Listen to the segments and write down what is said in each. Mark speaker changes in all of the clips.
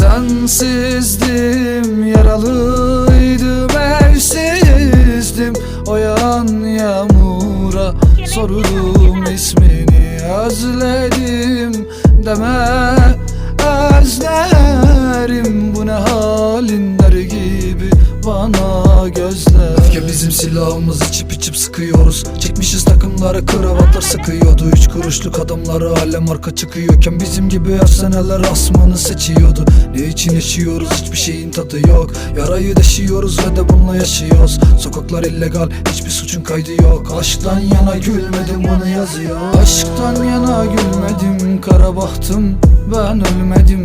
Speaker 1: Sensizdim yaralıydım evsizdim O yan yağmura sordum ismini özledim deme. Özlerim Bu ne halin der gibi bana gözler. Öfke bizim silahımız içip içip sıkıyoruz. Çekmişiz takımları kravatlar sıkıyordu. Üç kuruşluk adamları alem arka çıkıyorken Bizim gibi efsaneler asmanı seçiyordu. Ne için yaşıyoruz? Hiçbir şeyin tadı yok. Yarayı deşiyoruz ve de bununla yaşıyoruz. Sokaklar illegal hiçbir suçun kaydı yok. Aşktan yana gülmedim bunu yazıyor. Aşktan yana gülmedim kara bahtım. Ben ölmedim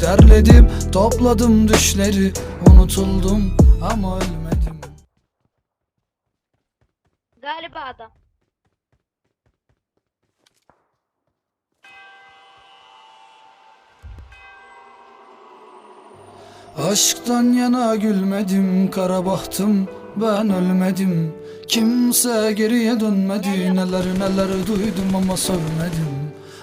Speaker 1: Derledim topladım düşleri Unutuldum ama ölmedim.
Speaker 2: Galiba adam.
Speaker 1: Aşktan yana gülmedim kara bahtım ben ölmedim. Kimse geriye dönmedi neler neler duydum ama sövmedim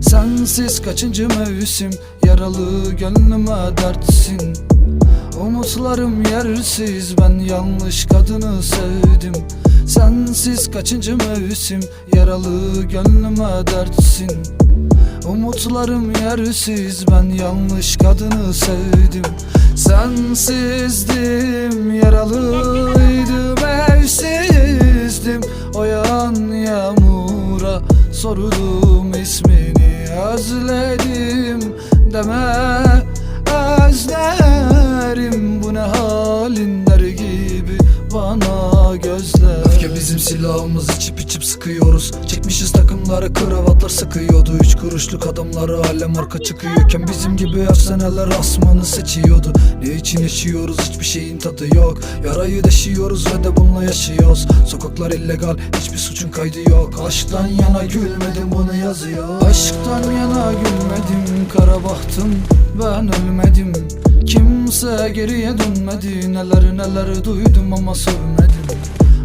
Speaker 1: Sensiz kaçıncı mevsim? Yaralı gönlüme dertsin. Umutlarım yersiz ben yanlış kadını sevdim. Sensiz kaçıncı mevsim? Yaralı gönlüme dertsin. Umutlarım yersiz ben yanlış kadını sevdim. Sensizdim yaralıydım evsizdim. O yan yağmura sordum özledim deme özlerim. Bu ne halin der gibi bana gözler. Öfke bizim silahımız içip içip sıkıyoruz. Çekmişiz takımları kravatlar sıkıyordu. Üç kuruşluk adamları alem arka çıkıyorken Bizim gibi efsaneler asmanı seçiyordu. Ne için yaşıyoruz? Hiçbir şeyin tadı yok. Yarayı deşiyoruz ve de bununla yaşıyoruz. Sokaklar illegal hiçbir suçun kaydı yok. Aşktan yana gülmedim bunu yazıyor? Aşktan yana gülmedim kara bahtım. Ben ölmedim. Kimse geriye dönmedi. Neler neler duydum ama sövmedim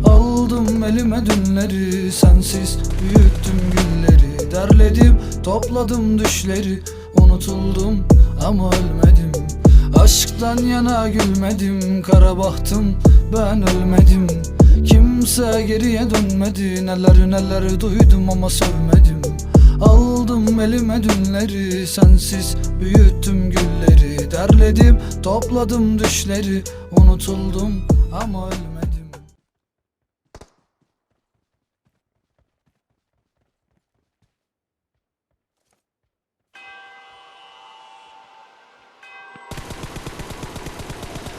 Speaker 1: Aldım elime dünleri Sensiz büyüttüm gülleri. Derledim topladım düşleri Unutuldum ama ölmedim. Aşktan yana gülmedim Kara bahtım ben ölmedim. Kimse geriye dönmedi Neler neler duydum ama sövmedim. Aldım elime dünleri Sensiz büyüttüm gülleri. Derledim topladım düşleri Unutuldum ama ölmedim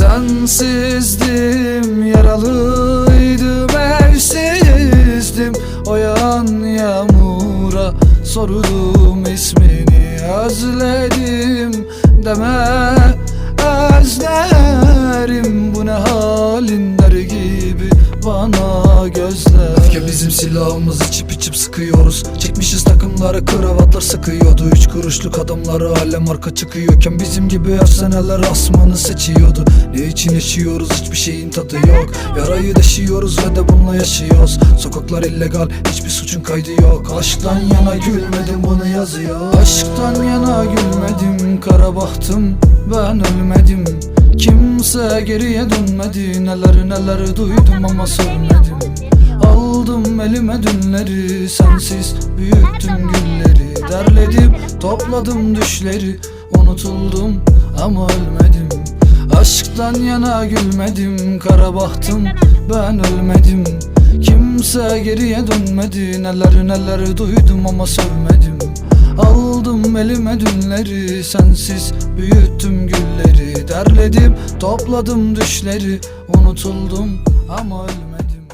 Speaker 1: Sensizdim yaralıydım evsizdim O yan yağmura sordum ismini özledim deme. Özlerim Bu ne halin der gibi bana gözler. Öfke bizim silahımız içip içip sıkıyoruz. Çekmişiz takımları kravatlar sıkıyordu. Üç kuruşluk adamları alem arka çıkıyorken Bizim gibi efsaneler asmanı seçiyordu. Ne için yaşıyoruz hiçbir şeyin tadı yok. Yarayı deşiyoruz ve de bununla yaşıyoruz. Sokaklar illegal hiçbir suçun kaydı yok. Aşktan yana gülmedim bunu yazıyor. Aşktan yana gülmedim kara bahtım ben ölmedim Kimse geriye dönmedi. Neler neler duydum ama sövmedim Aldım elime dünleri. Sensiz büyüttüm gülleri Derledim topladım düşleri. Unutuldum ama ölmedim. Aşktan yana gülmedim. Kara bahtım ben ölmedim. Kimse geriye dönmedi. Neler neler duydum ama sövmedim Aldım elime dünleri Sensiz büyüttüm gülleri Derledim topladım düşleri Unutuldum ama ölmedim!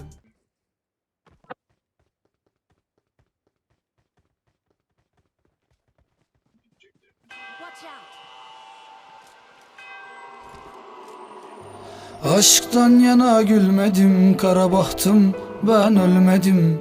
Speaker 1: Aşktan yana gülmedim kara bahtım ben ölmedim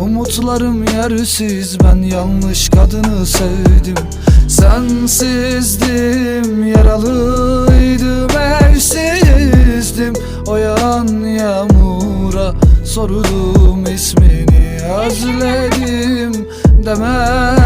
Speaker 1: Umutlarım yersiz ben yanlış kadını sevdim. Sensizdim yaralıydım evsizdim. O yan yağmura sordum ismini özledim deme.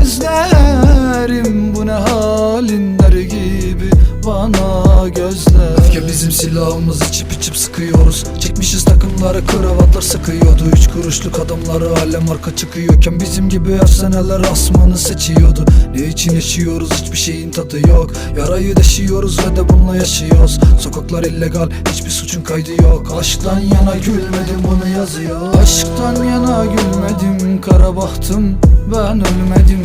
Speaker 1: Özlerim Bu ne halin der gibi bana gözler. Öfke bizim silahımız içip içip sıkıyoruz. Çekmişiz takımları kravatlar sıkıyordu. Üç kuruşluk adamları alem arka çıkıyorken Bizim gibi efsaneler asmanı seçiyordu. Ne için yaşıyoruz hiçbir şeyin tadı yok. Yarayı deşiyoruz ve de bununla yaşıyoruz. Sokaklar illegal hiçbir suçun kaydı yok. Aşktan yana gülmedim bunu yazıyor. Aşktan yana gülmedim kara bahtım ben ölmedim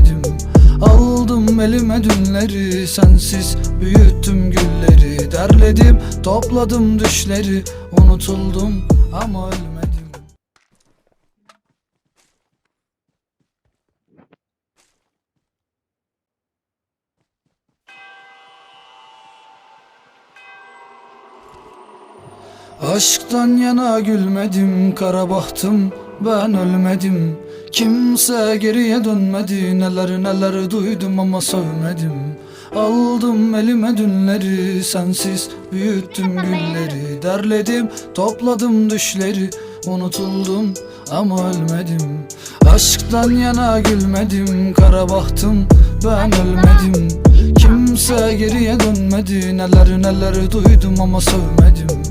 Speaker 1: Aldım elime dünleri Sensiz büyüttüm gülleri. Derledim topladım düşleri Unutuldum ama ölmedim. Aşktan yana gülmedim kara bahtım ben ölmedim Kimse geriye dönmedi. Neler neler duydum ama sövmedim. Aldım elime dünleri sensiz büyüttüm gülleri Derledim topladım düşleri. Unutuldum ama ölmedim. Aşktan yana gülmedim. Kara bahtım ben ölmedim. Kimse geriye dönmedi. Neler neler duydum ama sövmedim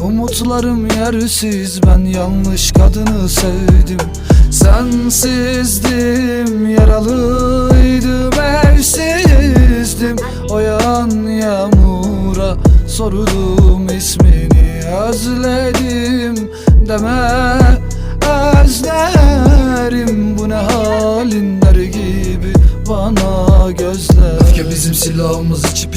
Speaker 1: Umutlarım yersiz ben yanlış kadını sevdim. Sensizdim yaralıydım evsizdim O yan yağmura sordum ismini özledim deme. Özlerim Bu ne halin der gibi bana gözler. Öfke bizim silahımız içip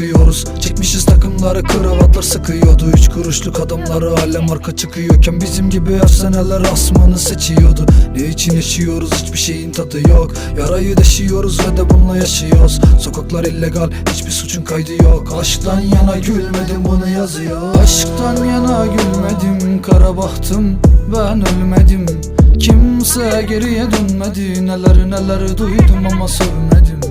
Speaker 1: içip sıkıyoruz. Çekmişiz takımları kravatlar sıkıyordu. Üç kuruşluk adamları alem arka çıkıyorken Bizim gibi her seneler asmanı seçiyordu. Ne için yaşıyoruz? Hiçbir şeyin tadı yok. Yarayı deşiyoruz ve de bununla yaşıyoruz. Sokaklar illegal hiçbir suçun kaydı yok. Aşktan yana gülmedim bunu yazıyor? Aşktan yana gülmedim kara bahtım. Ben ölmedim. Kimse geriye dönmedi. Neler neler duydum ama sövmedim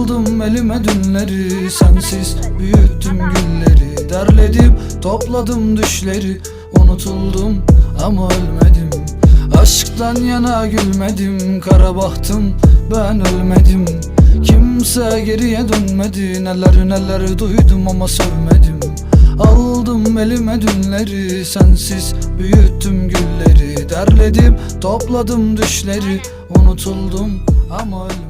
Speaker 1: Aldım elime dünleri Sensiz büyüttüm gülleri. Derledim topladım düşleri Unutuldum ama ölmedim. Aşktan yana gülmedim Kara bahtım ben ölmedim. Kimse geriye dönmedi Neler neler duydum ama sövmedim. Aldım elime dünleri Sensiz büyüttüm gülleri. Derledim topladım düşleri Unutuldum ama ölmedim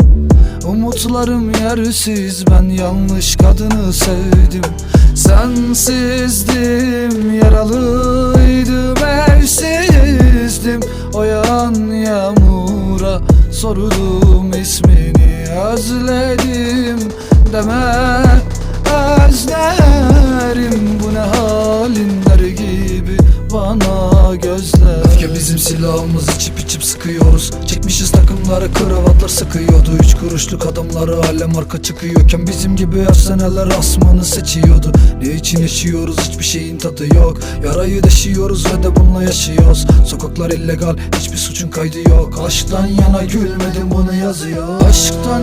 Speaker 1: Umutlarım yersiz ben yanlış kadını sevdim. Sensizdim yaralıydım evsizdim. O yan yağmura sordum ismini özledim deme özlerim. Bu ne halin der gibi bana gözler. Öfke bizim silahımız içip içip sıkıyoruz Takımları kravatlar sıkıyordu. Üç kuruşluk adamları alem arka çıkıyorken Bizim gibi her seneler asmanı seçiyordu. Ne için yaşıyoruz? Hiçbir şeyin tadı yok. Yarayı deşiyoruz ve de bununla yaşıyoruz. Sokaklar illegal hiçbir suçun kaydı yok. Aşktan yana gülmedim bunu yazıyor? Aşktan